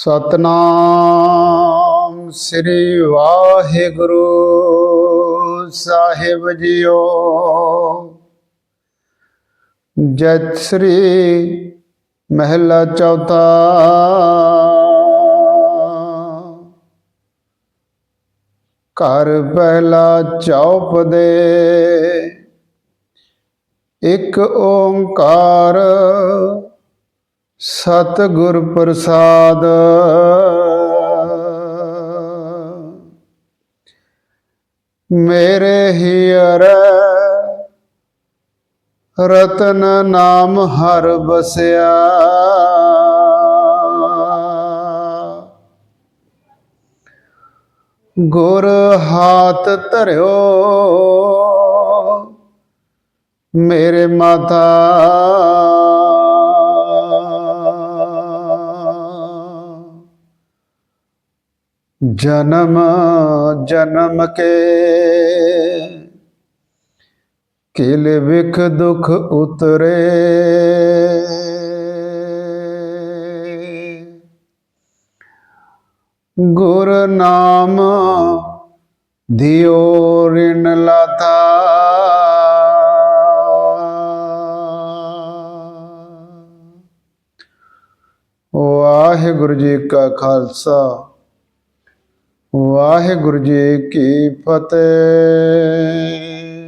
ਸਤਨਾਮ ਸ੍ਰੀ ਵਾਹਿਗੁਰੂ ਸਾਹਿਬ ਜੀਓ। ਜੈ ਸ੍ਰੀ ਮਹਿਲਾ ਚੌਥਾ। ਘਰ ਪਹਿਲਾ ਚੌਪ ਦੇ। ਇੱਕ ਓੰਕਾਰ ਸਤਿਗੁਰ ਪ੍ਰਸਾਦ। ਮੇਰੇ ਹੀਰ ਰਤਨ ਨਾਮ ਹਰ ਬਸਿਆ ਗੁਰ ਹਾਥ ਧਰਿਓ ਮੇਰੇ ਮਾਤਾ। ਜਨਮ ਜਨਮ ਕੇ। ਕਿਲ ਵਿਖ ਦੁਖ ਉਤਰੇ। ਗੁਰ ਨਾਮ ਦਿਓ ਰਿਨ ਲਾਤਾ। ਵਾਹਿਗੁਰੂ ਜੀ ਕਾ ਖਾਲਸਾ। ਵਾਹਿਗੁਰੂ ਜੀ ਕੀ ਫਤਿਹ।